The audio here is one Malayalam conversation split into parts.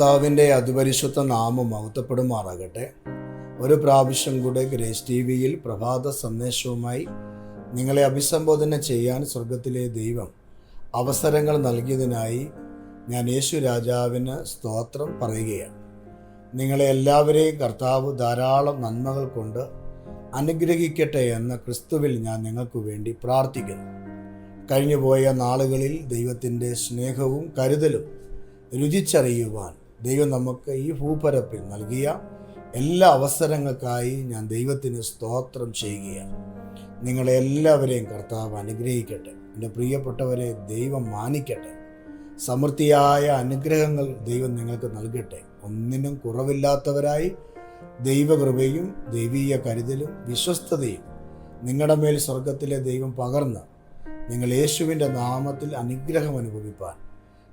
കർത്താവിന്റെ അതിപരിശുദ്ധ നാമം മഹത്വപ്പെടുമാറാകട്ടെ. ഒരു പ്രാവശ്യം കൂടെ ഗ്രേസ് ടി വിയിൽ പ്രഭാത സന്ദേശവുമായി നിങ്ങളെ അഭിസംബോധന ചെയ്യാൻ സ്വർഗത്തിലെ ദൈവം അവസരങ്ങൾ നൽകിയതിനായി ഞാൻ യേശു രാജാവിന് സ്തോത്രം പറയുകയാണ്. നിങ്ങളെ എല്ലാവരെയും കർത്താവ് ധാരാളം നന്മകൾ കൊണ്ട് അനുഗ്രഹിക്കട്ടെ എന്ന ക്രിസ്തുവിൽ ഞാൻ നിങ്ങൾക്ക് വേണ്ടി പ്രാർത്ഥിക്കുന്നു. കഴിഞ്ഞുപോയ നാളുകളിൽ ദൈവത്തിന്റെ സ്നേഹവും കരുതലും രുചിച്ചറിയുവാൻ ദൈവം നമുക്ക് ഈ ഭൂപരപ്പിൽ നൽകിയ എല്ലാ അവസരങ്ങൾക്കായി ഞാൻ ദൈവത്തിന് സ്തോത്രം ചെയ്യുകയാണ്. നിങ്ങളെ എല്ലാവരെയും കർത്താവ് അനുഗ്രഹിക്കട്ടെ. എന്റെ പ്രിയപ്പെട്ടവരെ ദൈവം മാനിക്കട്ടെ. സമൃദ്ധിയായ അനുഗ്രഹങ്ങൾ ദൈവം നിങ്ങൾക്ക് നൽകട്ടെ. ഒന്നിനും കുറവില്ലാത്തവരായി ദൈവകൃപയും ദൈവീയ കരുതലും വിശ്വസ്തതയും നിങ്ങളുടെ മേൽ സ്വർഗത്തിലെ ദൈവം പകർന്ന് നിങ്ങൾ യേശുവിന്റെ നാമത്തിൽ അനുഗ്രഹം അനുഭവിപ്പാൻ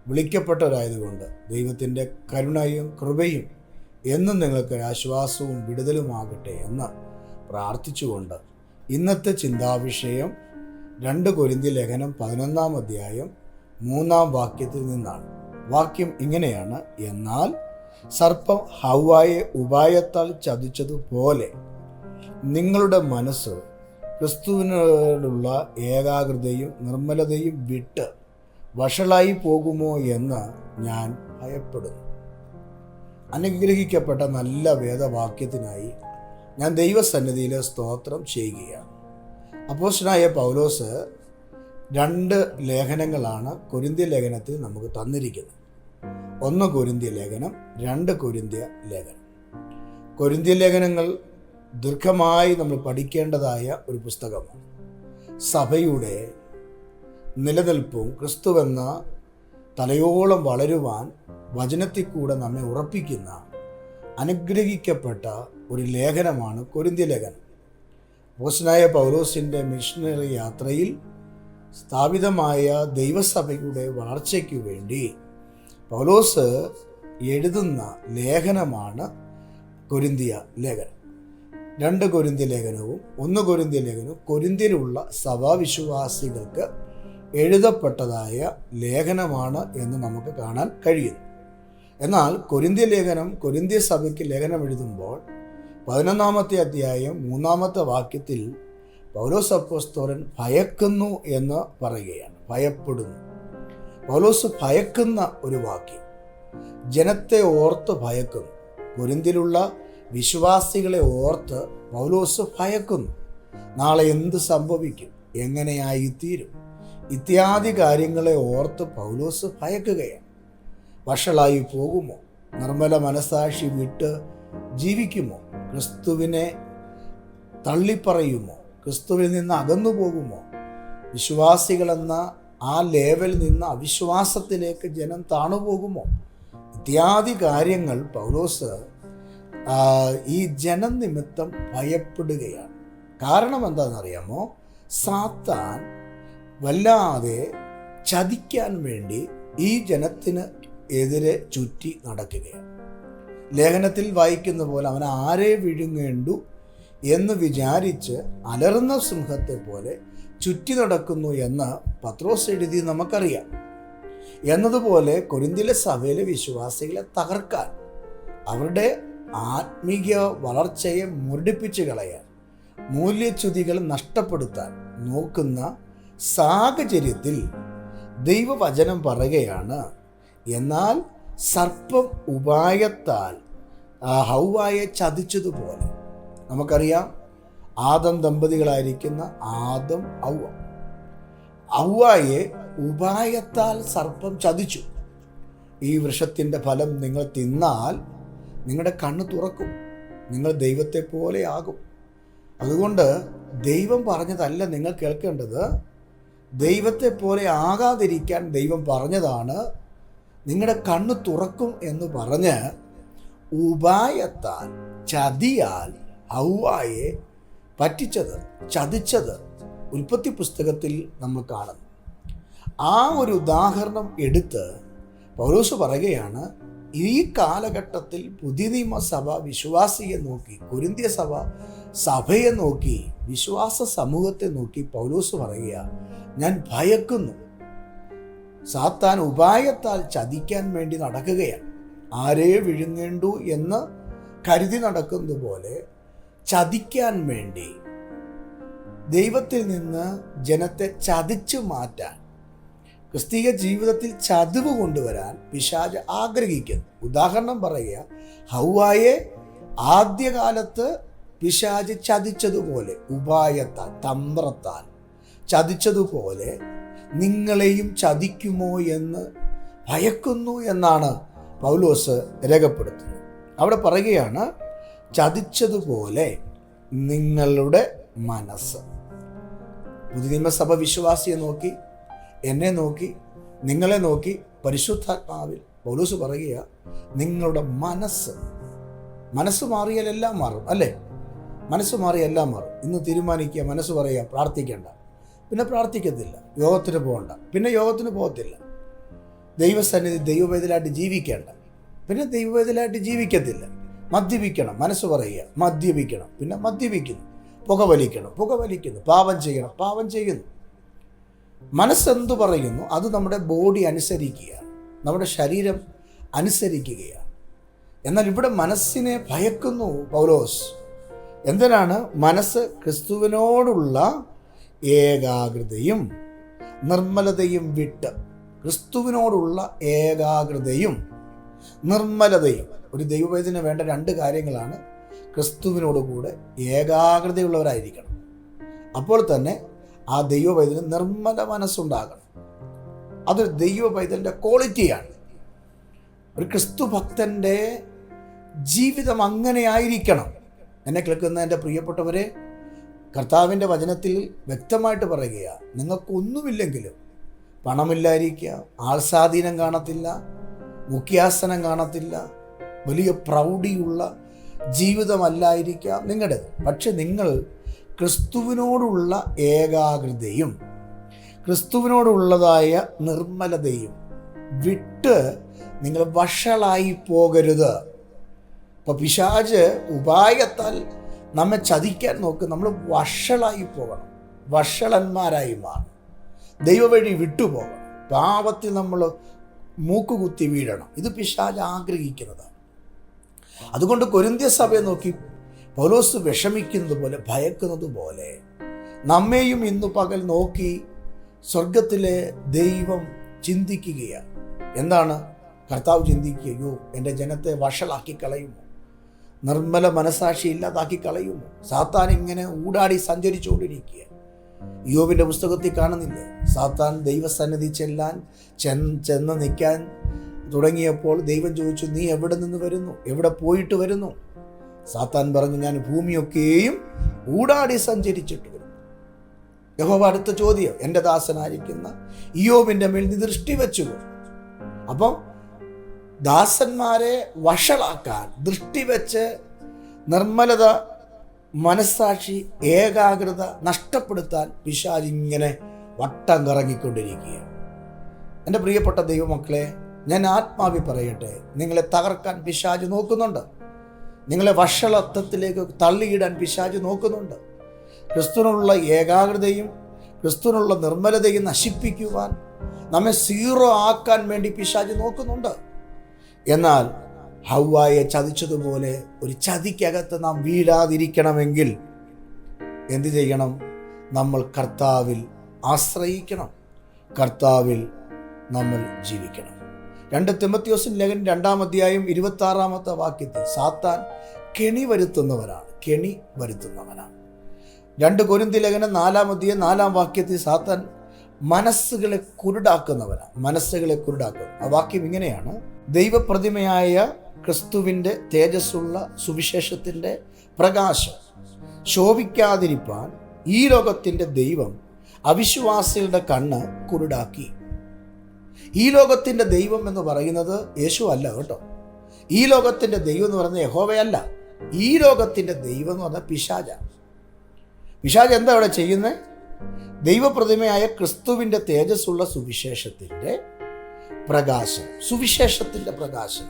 വിളിക്കപ്പെട്ടവരായതുകൊണ്ട് ദൈവത്തിന്റെ കരുണയും കൃപയും എന്നും നിങ്ങൾക്ക് ആശ്വാസവും വിടുതലുമാകട്ടെ എന്ന് പ്രാർത്ഥിച്ചുകൊണ്ട് ഇന്നത്തെ ചിന്താവിഷയം രണ്ട് കൊരിന്തി ലേഖനം പതിനൊന്നാം അധ്യായം മൂന്നാം വാക്യത്തിൽ നിന്നാണ്. വാക്യം ഇങ്ങനെയാണ്. എന്നാൽ സർപ്പം ഹൗവായെ ഉപായത്താൽ ചതിച്ചതുപോലെ നിങ്ങളുടെ മനസ്സ് ക്രിസ്തുവിനോടുള്ള ഏകാഗ്രതയും നിർമ്മലതയും വിട്ട് വഷളായി പോകുമോ എന്ന് ഞാൻ ഭയപ്പെടുന്നു. അനുഗ്രഹിക്കപ്പെട്ട നല്ല വേദവാക്യത്തിനായി ഞാൻ ദൈവസന്നിധിയിൽ സ്തോത്രം ചെയ്യുകയാണ്. അപ്പോസ്റ്റനായ പൗലോസ് രണ്ട് ലേഖനങ്ങളാണ് കൊരിന്ത്യ ലേഖനത്തിൽ നമുക്ക് തന്നിരിക്കുന്നത്. ഒന്ന് കൊരിന്ത്യ ലേഖനം രണ്ട് കൊരിന്ത്യ ലേഖനം. കൊരിന്ത്യ ലേഖനങ്ങൾ ദീർഘമായി നമ്മൾ പഠിക്കേണ്ടതായ ഒരു പുസ്തകമാണ്. സഭയുടെ നിലനിൽപ്പും ക്രിസ്തുവെന്ന തലയോളം വളരുവാൻ വചനത്തിൽ കൂടെ നമ്മെ ഉറപ്പിക്കുന്ന അനുഗ്രഹിക്കപ്പെട്ട ഒരു ലേഖനമാണ് കൊരിന്തി ലേഖനം. പോസ്നായ പൗലോസിന്റെ മിഷണറി യാത്രയിൽ സ്ഥാപിതമായ ദൈവസഭയുടെ വളർച്ചയ്ക്ക് വേണ്ടി പൗലോസ് എഴുതുന്ന ലേഖനമാണ് കൊരിന്തിയ ലേഖനം. രണ്ട് കൊരിന്തി ലേഖനവും ഒന്ന് കൊരിന്തി ലേഖനവും കൊരിന്തിയിലുള്ള സഭാവിശ്വാസികൾക്ക് എഴുതപ്പെട്ടതായ ലേഖനമാണ് എന്ന് നമുക്ക് കാണാൻ കഴിയുന്നു എന്നാൽ കൊരിന്ത്യ ലേഖനം കൊരിന്ത്യ സഭയ്ക്ക് ലേഖനം എഴുതുമ്പോൾ പതിനൊന്നാമത്തെ അധ്യായം മൂന്നാമത്തെ വാക്യത്തിൽ പൗലോസ് അപ്പോസ്തോലൻ ഭയക്കുന്നു എന്ന് പറയുകയാണ്. ഭയപ്പെടുന്നു. പൗലോസ് ഭയക്കുന്ന ഒരു വാക്യം. ജനത്തെ ഓർത്ത് ഭയക്കുന്നു. കൊരിന്തിലുള്ള വിശ്വാസികളെ ഓർത്ത് പൗലോസ് ഭയക്കുന്നു. നാളെ എന്ത് സംഭവിക്കും? എങ്ങനെയായിത്തീരും? ഇത്യാദി കാര്യങ്ങളെ ഓർത്ത് പൗലോസ് ഭയക്കുകയാണ്. വഷളായി പോകുമോ? നിർമ്മല മനസാക്ഷി വിട്ട് ജീവിക്കുമോ? ക്രിസ്തുവിനെ തള്ളിപ്പറയുമോ? ക്രിസ്തുവിൽ നിന്ന് അകന്നു പോകുമോ? വിശ്വാസികളെന്ന ആ ലേവൽ നിന്ന് അവിശ്വാസത്തിലേക്ക് ജനം താണുപോകുമോ? ഇത്യാദി കാര്യങ്ങൾ പൗലോസ് ഈ ജനം നിമിത്തം ഭയപ്പെടുകയാണ്. കാരണം എന്താണെന്നറിയാമോ? സാത്താൻ വല്ലാതെ ചതിക്കാൻ വേണ്ടി ഈ ജനത്തിന് എതിരെ ചുറ്റി നടക്കുകയാണ്. ലേഖനത്തിൽ വായിക്കുന്ന പോലെ അവൻ ആരെ വിഴുങ്ങേണ്ടു എന്ന് വിചാരിച്ച് അലറുന്ന സിംഹത്തെ പോലെ ചുറ്റി നടക്കുന്നു എന്ന് പത്രോസ് എഴുതി നമുക്കറിയാം. എന്നതുപോലെ കൊരിന്തിലെ സഭയിലെ വിശ്വാസികളെ തകർക്കാൻ അവരുടെ ആത്മീയ വളർച്ചയെ മുരടിപ്പിച്ച് കളയാൻ മൂല്യച്യുതികൾ നഷ്ടപ്പെടുത്താൻ നോക്കുന്ന സാഹചര്യത്തിൽ ദൈവവചനം പറയുകയാണ് എന്നാൽ സർപ്പം ഉപായത്താൽ ഹൗവായെ ചതിച്ചതുപോലെ. നമുക്കറിയാം ആദം ദമ്പതികളായിരിക്കുന്ന ആദം ഔവ ഔവായെ ഉപായത്താൽ സർപ്പം ചതിച്ചു. ഈ വൃക്ഷത്തിന്റെ ഫലം നിങ്ങൾ തിന്നാൽ നിങ്ങളുടെ കണ്ണ് തുറക്കും നിങ്ങൾ ദൈവത്തെ പോലെ ആകും. അതുകൊണ്ട് ദൈവം പറഞ്ഞതല്ല നിങ്ങൾ കേൾക്കേണ്ടത് ദൈവത്തെ പോലെ ആകാതിരിക്കാൻ ദൈവം പറഞ്ഞതാണ് നിങ്ങളുടെ കണ്ണ് തുറക്കും എന്ന് പറഞ്ഞ് ഉപായത്താൽ ചതിയാൽ ഹൗവായെ പറ്റിച്ചത് ചതിച്ചത് ഉൽപ്പത്തി പുസ്തകത്തിൽ നമ്മൾ കാണുന്നു. ആ ഒരു ഉദാഹരണം എടുത്ത് പൗലോസ് പറയുകയാണ് ഈ കാലഘട്ടത്തിൽ പുതിയ നിയമസഭ വിശ്വാസിയെ നോക്കി കുരിന്തിയ സഭ സഭയെ നോക്കി വിശ്വാസ സമൂഹത്തെ നോക്കി പൗലോസ് പറയുക ഞാൻ ഭയക്കുന്നു. സാത്താൻ ഉപായത്താൽ ചതിക്കാൻ വേണ്ടി നടക്കുകയാണ്. ആരെ വിഴുങ്ങേണ്ടു എന്ന് കരുതി നടക്കുന്നത് പോലെ ചതിക്കാൻ വേണ്ടി ദൈവത്തിൽ നിന്ന് ജനത്തെ ചതിച്ചു മാറ്റാൻ ക്രിസ്തീയ ജീവിതത്തിൽ ചതിവ് കൊണ്ടുവരാൻ പിശാജ് ആഗ്രഹിക്കുന്നു. ഉദാഹരണം പറയുക ഹൗവായെ ആദ്യകാലത്ത് പിശാജ് ചതിച്ചതുപോലെ ഉപായത്താൽ തന്ത്രത്താൽ ചതിച്ചതുപോലെ നിങ്ങളെയും ചതിക്കുമോ എന്ന് ഭയക്കുന്നു എന്നാണ് പൗലോസ് രേഖപ്പെടുത്തുന്നത്. അവിടെ പറയുകയാണ് ചതിച്ചതുപോലെ നിങ്ങളുടെ മനസ്സ്. പുതുനിയമസഭ വിശ്വാസിയെ നോക്കി എന്നെ നോക്കി നിങ്ങളെ നോക്കി പരിശുദ്ധാത്മാവിൽ പൗലൂസ് പറയുക നിങ്ങളുടെ മനസ്സ് മനസ്സ് മാറിയാൽ എല്ലാം മാറും അല്ലേ? മനസ്സ് മാറിയാൽ എല്ലാം മാറും. ഇന്ന് തീരുമാനിക്കുക മനസ്സ് പറയുക പ്രാർത്ഥിക്കേണ്ട. പിന്നെ പ്രാർത്ഥിക്കത്തില്ല. യോഗത്തിന് പോകണ്ട. പിന്നെ യോഗത്തിന് പോകത്തില്ല. ദൈവസന്നിധി ദൈവവേദലായിട്ട് ജീവിക്കേണ്ട. പിന്നെ ദൈവവേദലായിട്ട് ജീവിക്കത്തില്ല. മദ്യപിക്കണം മനസ്സ് പറയുക. മദ്യപിക്കണം പിന്നെ മദ്യപിക്കുന്നു. പുകവലിക്കണം പുകവലിക്കുന്നു പാപം ചെയ്യണം പാപം ചെയ്യുന്നു. മനസ്സെന്തു പറയുന്നു? അത് നമ്മുടെ ബോഡി അനുസരിക്കുക നമ്മുടെ ശരീരം അനുസരിക്കുകയാണ്. എന്നാൽ ഇവിടെ മനസ്സിനെ ഭയക്കുന്നു പൗലോസ്. എന്തിനാണ്? മനസ്സ് ക്രിസ്തുവിനോടുള്ള ഏകാഗ്രതയും നിർമ്മലതയും വിട്ട് ക്രിസ്തുവിനോടുള്ള ഏകാഗ്രതയും നിർമ്മലതയും. ഒരു ദൈവവേദന വേണ്ട രണ്ട് കാര്യങ്ങളാണ്. ക്രിസ്തുവിനോട് കൂടെ ഏകാഗ്രതയുള്ളവരായിരിക്കണം. അപ്പോൾ തന്നെ ആ ദൈവവൈദ്യന് നിർമ്മല മനസ്സുണ്ടാകണം. അതൊരു ദൈവ പൈതലിന്റെ ക്വാളിറ്റിയാണ്. ഒരു ക്രിസ്തു ഭക്തന്റെ ജീവിതം അങ്ങനെ ആയിരിക്കണം എന്നെ കേൾക്കുന്ന എന്റെ പ്രിയപ്പെട്ടവരെ കർത്താവിന്റെ വചനത്തിൽ വ്യക്തമായിട്ട് പറയുകയാണ് നിങ്ങൾക്കൊന്നുമില്ലെങ്കിലും പണമില്ലായിരിക്കുക ആൾസ്വാധീനം കാണത്തില്ല മുഖ്യാസനം കാണത്തില്ല വലിയ പ്രൗഢിയുള്ള ജീവിതമല്ലായിരിക്കാം നിങ്ങളുടേത്. പക്ഷെ നിങ്ങൾ ക്രിസ്തുവിനോടുള്ള ഏകാഗ്രതയും ക്രിസ്തുവിനോടുള്ളതായ നിർമ്മലതയും വിട്ട് നിങ്ങൾ വഷളായി പോകരുത്. ഇപ്പോൾ പിശാജ് ഉപായത്താൽ നമ്മെ ചതിക്കാൻ നോക്കും നമ്മൾ വഷളായി പോകണം. വഷളന്മാരായി മാറണം ദൈവവഴി വിട്ടുപോകണം. പാപത്തിൽ നമ്മൾ മൂക്കുകുത്തി വീഴണം. ഇത് പിശാജ് ആഗ്രഹിക്കുന്നതാണ്. അതുകൊണ്ട് കൊരിന്ത്യ സഭയെ നോക്കി പൗലോസ് വിഷമിക്കുന്നത് പോലെ ഭയക്കുന്നത് പോലെ നമ്മെയും ഇന്ന് പകൽ നോക്കി സ്വർഗത്തിലെ ദൈവം ചിന്തിക്കുകയാണ്. എന്താണ്? കർത്താവ് ചിന്തിക്കുകയോ എന്റെ ജനത്തെ വഷളാക്കി കളയുമോ? നിർമ്മല മനസാക്ഷി ഇല്ലാതാക്കി കളയുമോ സാത്താൻ ഇങ്ങനെ ഊടാടി സഞ്ചരിച്ചുകൊണ്ടിരിക്കുക യോബിന്റെ പുസ്തകത്തിൽ കാണുന്നില്ലേ? സാത്താൻ ദൈവസന്നിധി ചെല്ലാൻ ചെന്ന് നിൽക്കാൻ തുടങ്ങിയപ്പോൾ ദൈവം ചോദിച്ചു നീ എവിടെ നിന്ന് വരുന്നു? എവിടെ പോയിട്ട് വരുന്നു? സാത്താൻ പറഞ്ഞു ഞാൻ ഭൂമിയൊക്കെയും ഊടാടി സഞ്ചരിച്ചിട്ട് വരുന്നു. യഹോബ അടുത്ത ചോദ്യം എന്റെ ദാസനായിരിക്കുന്ന ഇയോബിന്റെ മേൽ നീ ദൃഷ്ടി വെച്ചു അപ്പം ദാസന്മാരെ വഷളാക്കാൻ ദൃഷ്ടി വെച്ച് നിർമ്മലത മനസ്സാക്ഷി ഏകാഗ്രത നഷ്ടപ്പെടുത്താൻ പിശാജിങ്ങനെ വട്ടം കറങ്ങിക്കൊണ്ടിരിക്കുകയാണ്. എന്റെ പ്രിയപ്പെട്ട ദൈവമക്കളെ ഞാൻ ആത്മാവി പറയട്ടെ നിങ്ങളെ തകർക്കാൻ പിശാജ് നോക്കുന്നുണ്ട്. നിങ്ങളെ വഷളത്വത്തിലേക്ക് തള്ളിയിടാൻ പിശാജ് നോക്കുന്നുണ്ട്. ക്രിസ്തുവിനുള്ള ഏകാഗ്രതയും ക്രിസ്തുവിനുള്ള നിർമ്മലതയും നശിപ്പിക്കുവാൻ നമ്മെ സീറോ ആക്കാൻ വേണ്ടി പിശാജ് നോക്കുന്നുണ്ട്. എന്നാൽ ഹൗവായെ ചതിച്ചതുപോലെ ഒരു ചതിക്കകത്ത് നാം വീഴാതിരിക്കണമെങ്കിൽ എന്ത് ചെയ്യണം? നമ്മൾ കർത്താവിൽ ആശ്രയിക്കണം. കർത്താവിൽ നമ്മൾ ജീവിക്കണം. രണ്ട് തിമത്യോസിൻ ലേഖൻ രണ്ടാം അധ്യായം ഇരുപത്തി ആറാമത്തെ വാക്യത്തിൽ സാത്താൻ കെണി വരുത്തുന്നവനാണ്. കെണി വരുത്തുന്നവനാണ്. രണ്ട് കൊരിന്തി ലേഖനം നാലാം അധ്യായം നാലാം വാക്യത്തിൽ സാത്താൻ മനസ്സുകളെ കുരുടാക്കുന്നവനാണ്. മനസ്സുകളെ കുരുടാക്കുക. ആ വാക്യം ഇങ്ങനെയാണ്. ദൈവപ്രതിമയായ ക്രിസ്തുവിന്റെ തേജസ്സുള്ള സുവിശേഷത്തിന്റെ പ്രകാശം ശോഭിക്കാതിരിപ്പാൻ ഈ ലോകത്തിന്റെ ദൈവം അവിശ്വാസികളുടെ കണ്ണ് കുരുടാക്കി. ഈ ലോകത്തിന്റെ ദൈവം എന്ന് പറയുന്നത് യേശു അല്ല കേട്ടോ. ഈ ലോകത്തിന്റെ ദൈവം എന്ന് പറയുന്നത് യഹോവയല്ല. ഈ ലോകത്തിന്റെ ദൈവം എന്ന് പറഞ്ഞാൽ പിശാജ പിശാജ് എന്താ അവിടെ ചെയ്യുന്നത്? ദൈവപ്രതിമയായ ക്രിസ്തുവിന്റെ തേജസ്സുള്ള സുവിശേഷത്തിന്റെ പ്രകാശം സുവിശേഷത്തിന്റെ പ്രകാശം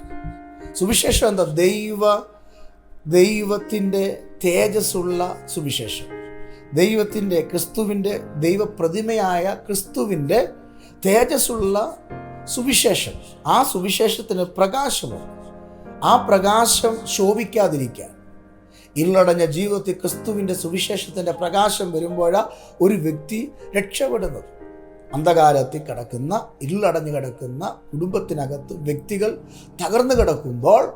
സുവിശേഷം എന്താ? ദൈവ ദൈവത്തിന്റെ തേജസ്സുള്ള സുവിശേഷം. ദൈവത്തിന്റെ ക്രിസ്തുവിന്റെ ദൈവപ്രതിമയായ ക്രിസ്തുവിന്റെ തേജസ്സുള്ള സുവിശേഷം. ആ സുവിശേഷത്തിന് പ്രകാശമുണ്ട്. ആ പ്രകാശം ശോഭിക്കാതിരിക്കാൻ ഇരുളടഞ്ഞ ജീവിതത്തിൽ ക്രിസ്തുവിന്റെ സുവിശേഷത്തിന്റെ പ്രകാശം വരുമ്പോഴാണ് ഒരു വ്യക്തി രക്ഷപ്പെടുന്നത്. അന്ധകാരത്തിൽ കിടക്കുന്ന ഇരുളടഞ്ഞു കിടക്കുന്ന കുടുംബത്തിനകത്ത് വ്യക്തികൾ തകർന്നു കിടക്കുമ്പോൾ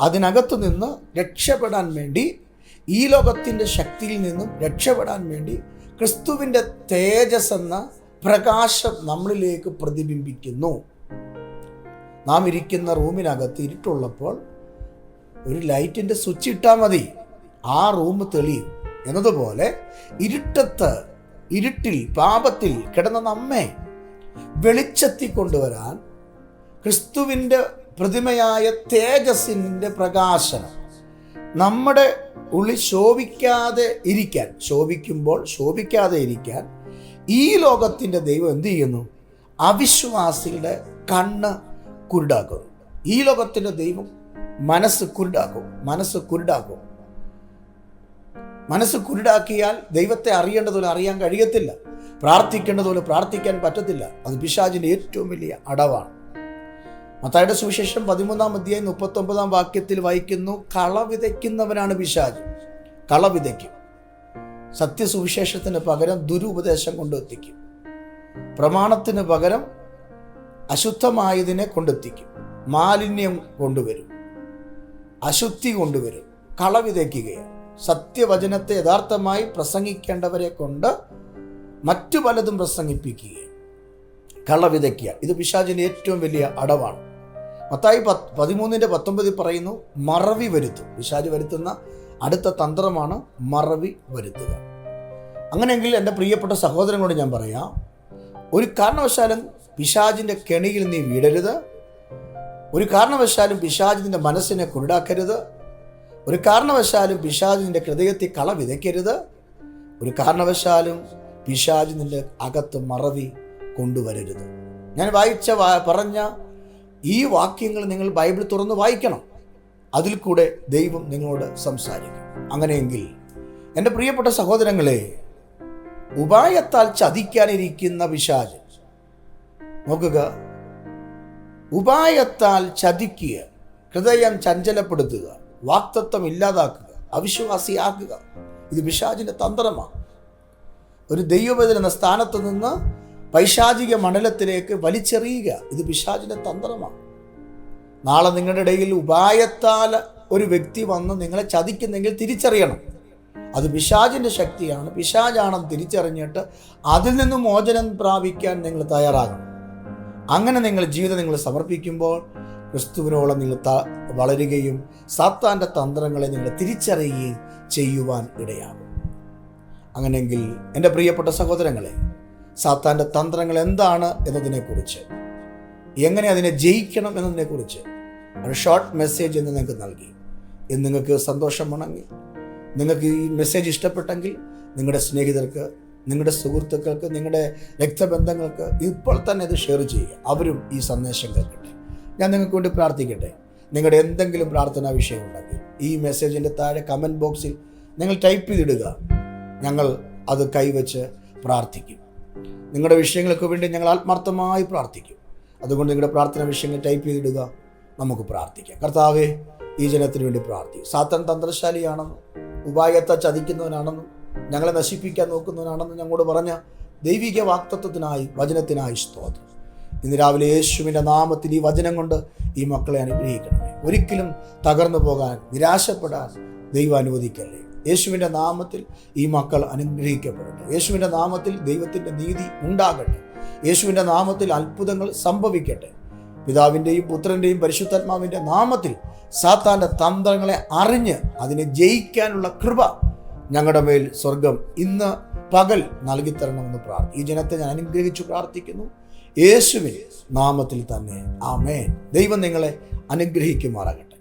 അതിനകത്തു നിന്ന് രക്ഷപ്പെടാൻ വേണ്ടി ഈ ലോകത്തിന്റെ ശക്തിയിൽ നിന്നും രക്ഷപ്പെടാൻ വേണ്ടി ക്രിസ്തുവിന്റെ തേജസ് എന്ന പ്രകാശം നമ്മളിലേക്ക് പ്രതിബിംബിക്കുന്നു. നാം ഇരിക്കുന്ന റൂമിനകത്ത് ഇരുട്ടുള്ളപ്പോൾ ഒരു ലൈറ്റിന്റെ സ്വിച്ച് ഇട്ടാൽ മതി. ആ റൂം തെളിയും. എന്നതുപോലെ ഇരുട്ടത്ത് ഇരുട്ടിൽ പാപത്തിൽ കിടന്ന നമ്മെ വെളിച്ചത്തി കൊണ്ടുവരാൻ ക്രിസ്തുവിന്റെ പ്രതിമയായ തേജസ്സിന്റെ പ്രകാശനം നമ്മുടെ ഉള്ളിൽ ശോഭിക്കാതെ ഇരിക്കാൻ ശോഭിക്കുമ്പോൾ ശോഭിക്കാതെ ഇരിക്കാൻ ഈ ലോകത്തിന്റെ ദൈവം എന്തു ചെയ്യുന്നു? അവിശ്വാസികളുടെ കണ്ണ് കുരുടാക്കുന്നു. ഈ ലോകത്തിന്റെ ദൈവം മനസ്സ് കുരുടാക്കും മനസ്സ് കുരുടാക്കും. മനസ്സ് കുരുടാക്കിയാൽ ദൈവത്തെ അറിയേണ്ടതുപോലെ അറിയാൻ കഴിയത്തില്ല. പ്രാർത്ഥിക്കേണ്ടതുപോലെ പ്രാർത്ഥിക്കാൻ പറ്റത്തില്ല. അത് പിശാചിന്റെ ഏറ്റവും വലിയ അടവാണ്. മത്തായുടെ സുവിശേഷം പതിമൂന്നാം അധ്യായം മുപ്പത്തൊമ്പതാം വാക്യത്തിൽ വായിക്കുന്നു കള വിതയ്ക്കുന്നവനാണ് പിശാജ് കള വിതയ്ക്കും. സത്യസുവിശേഷത്തിന് പകരം ദുരുപദേശം കൊണ്ടെത്തിക്കും. പ്രമാണത്തിന് പകരം അശുദ്ധമായതിനെ കൊണ്ടെത്തിക്കും. മാലിന്യം കൊണ്ടുവരും. അശുദ്ധി കൊണ്ടുവരും കളവിതയ്ക്കുകയും. സത്യവചനത്തെ യഥാർത്ഥമായി പ്രസംഗിക്കേണ്ടവരെ കൊണ്ട് മറ്റു പലതും പ്രസംഗിപ്പിക്കുകയും. കളവിതയ്ക്കുക ഇത് പിശാചിന്റെ ഏറ്റവും വലിയ അടവാണ്. മത്തായി പത്ത് പതിമൂന്നിന്റെ പത്തൊമ്പതിൽ പറയുന്നു മറവി വരുത്തും. പിശാജ് വരുത്തുന്ന അടുത്ത തന്ത്രമാണ് മറവി വരുത്തുക. അങ്ങനെയെങ്കിൽ എന്റെ പ്രിയപ്പെട്ട സഹോദരങ്ങളോട് ഞാൻ പറയാം ഒരു കാരണവശാലും പിശാജിന്റെ കെണിയിൽ നീ വീടരുത് ഒരു കാരണവശാലും പിശാജ് മനസ്സിനെ കുരുടാക്കരുത്. ഒരു കാരണവശാലും പിശാജ് ഹൃദയത്തിൽ കള വിതയ്ക്കരുത്. ഒരു കാരണവശാലും പിശാജ് അകത്ത് മറവി കൊണ്ടുവരരുത്. ഞാൻ വായിച്ച പറഞ്ഞ ഈ വാക്യങ്ങൾ നിങ്ങൾ ബൈബിൾ തുറന്ന് വായിക്കണം. അതിൽ കൂടെ ദൈവം നിങ്ങളോട് സംസാരിക്കും. അങ്ങനെയെങ്കിൽ എന്റെ പ്രിയപ്പെട്ട സഹോദരങ്ങളെ ഉപായത്താൽ ചതിക്കാനിരിക്കുന്ന പിശാജ് നോക്കുക ഉപായത്താൽ ചതിക്കുക ഹൃദയം ചഞ്ചലപ്പെടുത്തുക വാക്തത്വം ഇല്ലാതാക്കുക അവിശ്വാസിയാക്കുക ഇത് പിശാചിന്റെ തന്ത്രമാണ്. ഒരു ദൈവവേദന എന്ന സ്ഥാനത്ത് നിന്ന് പൈശാചിക മണ്ഡലത്തിലേക്ക് വലിച്ചെറിയുക ഇത് പിശാചിന്റെ തന്ത്രമാണ്. നാളെ നിങ്ങളുടെ ഇടയിൽ ഉപായത്താൽ ഒരു വ്യക്തി വന്ന് നിങ്ങളെ ചതിക്കുന്നെങ്കിൽ തിരിച്ചറിയണം. അത് പിശാചിന്റെ ശക്തിയാണ്. പിശാചാണെന്ന് തിരിച്ചറിഞ്ഞിട്ട് അതിൽ നിന്ന് മോചനം പ്രാപിക്കാൻ നിങ്ങൾ തയ്യാറാകണം. അങ്ങനെ നിങ്ങൾ ജീവിതം നിങ്ങൾ സമർപ്പിക്കുമ്പോൾ ക്രിസ്തുവിനോളം നിങ്ങൾ ത വളരുകയും സാത്താന്റെ തന്ത്രങ്ങളെ നിങ്ങൾ തിരിച്ചറിയുകയും ചെയ്യുവാൻ ഇടയാകും. അങ്ങനെയെങ്കിൽ എന്റെ പ്രിയപ്പെട്ട സഹോദരങ്ങളെ സാത്താന്റെ തന്ത്രങ്ങൾ എന്താണ് എന്നതിനെക്കുറിച്ച് എങ്ങനെ അതിനെ ജയിക്കണം എന്നതിനെക്കുറിച്ച് ഒരു ഷോർട്ട് മെസ്സേജ് എന്ന് നിങ്ങൾക്ക് നൽകി. ഇന്ന് നിങ്ങൾക്ക് സന്തോഷം ഉണങ്ങി നിങ്ങൾക്ക് ഈ മെസ്സേജ് ഇഷ്ടപ്പെട്ടെങ്കിൽ നിങ്ങളുടെ സ്നേഹിതർക്ക് നിങ്ങളുടെ സുഹൃത്തുക്കൾക്ക് നിങ്ങളുടെ രക്തബന്ധങ്ങൾക്ക് ഇപ്പോൾ തന്നെ ഇത് ഷെയർ ചെയ്യുക. അവരും ഈ സന്ദേശം കേൾക്കട്ടെ. ഞാൻ നിങ്ങൾക്ക് വേണ്ടി പ്രാർത്ഥിക്കട്ടെ. നിങ്ങളുടെ എന്തെങ്കിലും പ്രാർത്ഥനാ വിഷയം ഉണ്ടെങ്കിൽ ഈ മെസ്സേജിന്റെ താഴെ കമന്റ് ബോക്സിൽ നിങ്ങൾ ടൈപ്പ് ചെയ്തിടുക. ഞങ്ങൾ അത് കൈവച്ച് പ്രാർത്ഥിക്കും. നിങ്ങളുടെ വിഷയങ്ങൾക്ക് വേണ്ടി ഞങ്ങൾ ആത്മാർത്ഥമായി പ്രാർത്ഥിക്കും. അതുകൊണ്ട് നിങ്ങളുടെ പ്രാർത്ഥനാ വിഷയങ്ങൾ ടൈപ്പ് ചെയ്തിടുക. നമുക്ക് പ്രാർത്ഥിക്കാം. കർത്താവേ ഈ ജനത്തിന് വേണ്ടി പ്രാർത്ഥിക്കും. സാത്തൻ തന്ത്രശാലിയാണെന്നും ഉപായത്തെ ചതിക്കുന്നവനാണെന്നും ഞങ്ങളെ നശിപ്പിക്കാൻ നോക്കുന്നവനാണെന്ന് ഞങ്ങളോട് പറഞ്ഞ ദൈവിക വാക്തത്വത്തിനായി വചനത്തിനായി സ്തോത്രം. ഇന്ന് രാവിലെ യേശുവിന്റെ നാമത്തിൽ ഈ വചനം കൊണ്ട് ഈ മക്കളെ അനുഗ്രഹിക്കണമേ. ഒരിക്കലും തകർന്നു പോകാൻ നിരാശപ്പെടാൻ ദൈവം അനുവദിക്കല്ലേ? യേശുവിന്റെ നാമത്തിൽ ഈ മക്കൾ അനുഗ്രഹിക്കപ്പെടട്ടെ. യേശുവിന്റെ നാമത്തിൽ ദൈവത്തിന്റെ നീതി ഉണ്ടാകട്ടെ. യേശുവിന്റെ നാമത്തിൽ അത്ഭുതങ്ങൾ സംഭവിക്കട്ടെ. പിതാവിന്റെയും പുത്രന്റെയും പരിശുദ്ധാത്മാവിന്റെ നാമത്തിൽ സാത്താന്റെ തന്ത്രങ്ങളെ അറിഞ്ഞ് അതിനെ ജയിക്കാനുള്ള കൃപ ഞങ്ങളുടെ മേൽ സ്വർഗം ഇന്ന് പകൽ നൽകിത്തരണമെന്ന് പ്രാർത്ഥി ഈ ജനത്തെ ഞാൻ അനുഗ്രഹിച്ചു പ്രാർത്ഥിക്കുന്നു. യേശുവിൻ നാമത്തിൽ തന്നെ ആമേൻ. ദൈവം നിങ്ങളെ അനുഗ്രഹിക്കുമാറാകട്ടെ.